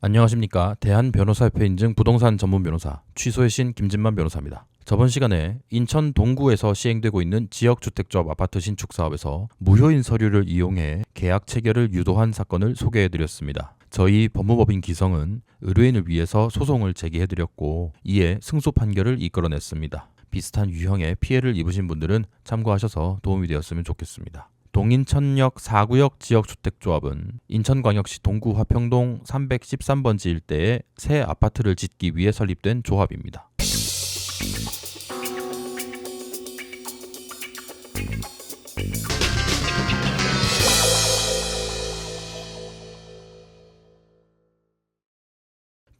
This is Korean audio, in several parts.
안녕하십니까. 대한변호사협회 인증 부동산 전문 변호사 취소의 신 김진만 변호사입니다. 저번 시간에 인천 동구에서 시행되고 있는 지역주택조합 아파트 신축 사업에서 무효인 서류를 이용해 계약 체결을 유도한 사건을 소개해드렸습니다. 저희 법무법인 기성은 의뢰인을 위해서 소송을 제기해드렸고 이에 승소 판결을 이끌어냈습니다. 비슷한 유형의 피해를 입으신 분들은 참고하셔서 도움이 되었으면 좋겠습니다. 동인천역 4구역 지역주택조합은 인천광역시 동구 화평동 313번지 일대에 새 아파트를 짓기 위해 설립된 조합입니다.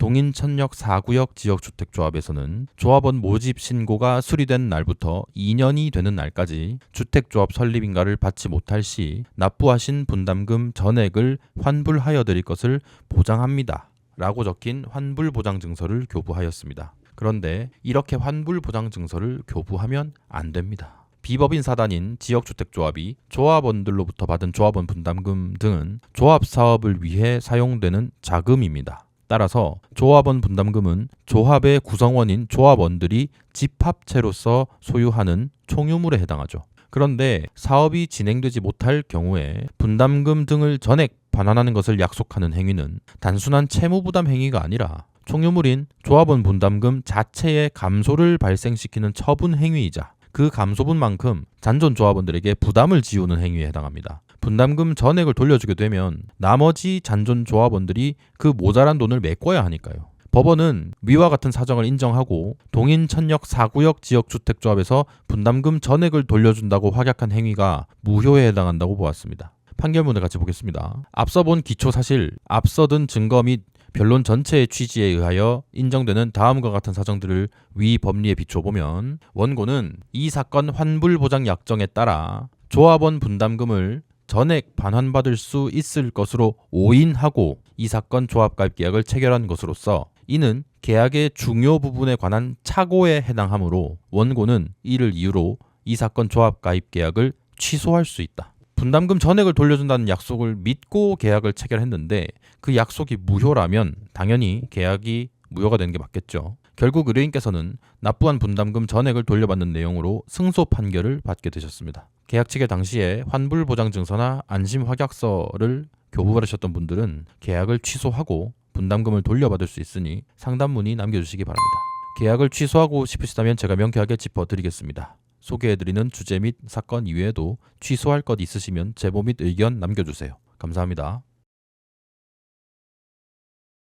동인천역 4구역 지역주택조합에서는 조합원 모집 신고가 수리된 날부터 2년이 되는 날까지 주택조합 설립인가를 받지 못할 시 납부하신 분담금 전액을 환불하여 드릴 것을 보장합니다. 라고 적힌 환불보장증서를 교부하였습니다. 그런데 이렇게 환불보장증서를 교부하면 안 됩니다. 비법인 사단인 지역주택조합이 조합원들로부터 받은 조합원 분담금 등은 조합 사업을 위해 사용되는 자금입니다. 따라서 조합원 분담금은 조합의 구성원인 조합원들이 집합체로서 소유하는 총유물에 해당하죠. 그런데 사업이 진행되지 못할 경우에 분담금 등을 전액 반환하는 것을 약속하는 행위는 단순한 채무 부담 행위가 아니라 총유물인 조합원 분담금 자체의 감소를 발생시키는 처분 행위이자 그 감소분만큼 잔존 조합원들에게 부담을 지우는 행위에 해당합니다. 분담금 전액을 돌려주게 되면 나머지 잔존 조합원들이 그 모자란 돈을 메꿔야 하니까요. 법원은 위와 같은 사정을 인정하고 동인 천역 4구역 지역 주택조합에서 분담금 전액을 돌려준다고 확약한 행위가 무효에 해당한다고 보았습니다. 판결문을 같이 보겠습니다. 앞서 본 기초 사실, 앞서 든 증거 및 변론 전체의 취지에 의하여 인정되는 다음과 같은 사정들을 위 법리에 비춰보면 원고는 이 사건 환불 보장 약정에 따라 조합원 분담금을 전액 반환받을 수 있을 것으로 오인하고 이 사건 조합 가입 계약을 체결한 것으로서 이는 계약의 중요 부분에 관한 착오에 해당하므로 원고는 이를 이유로 이 사건 조합 가입 계약을 취소할 수 있다. 분담금 전액을 돌려준다는 약속을 믿고 계약을 체결했는데 그 약속이 무효라면 당연히 계약이 무효가 되는 게 맞겠죠. 결국 의뢰인께서는 납부한 분담금 전액을 돌려받는 내용으로 승소 판결을 받게 되셨습니다. 계약 체결 당시에 환불 보장 증서나 안심 확약서를 교부받으셨던 분들은 계약을 취소하고 분담금을 돌려받을 수 있으니 상담문의 남겨주시기 바랍니다. 계약을 취소하고 싶으시다면 제가 명쾌하게 짚어드리겠습니다. 소개해드리는 주제 및 사건 이외에도 취소할 것 있으시면 제보 및 의견 남겨주세요. 감사합니다.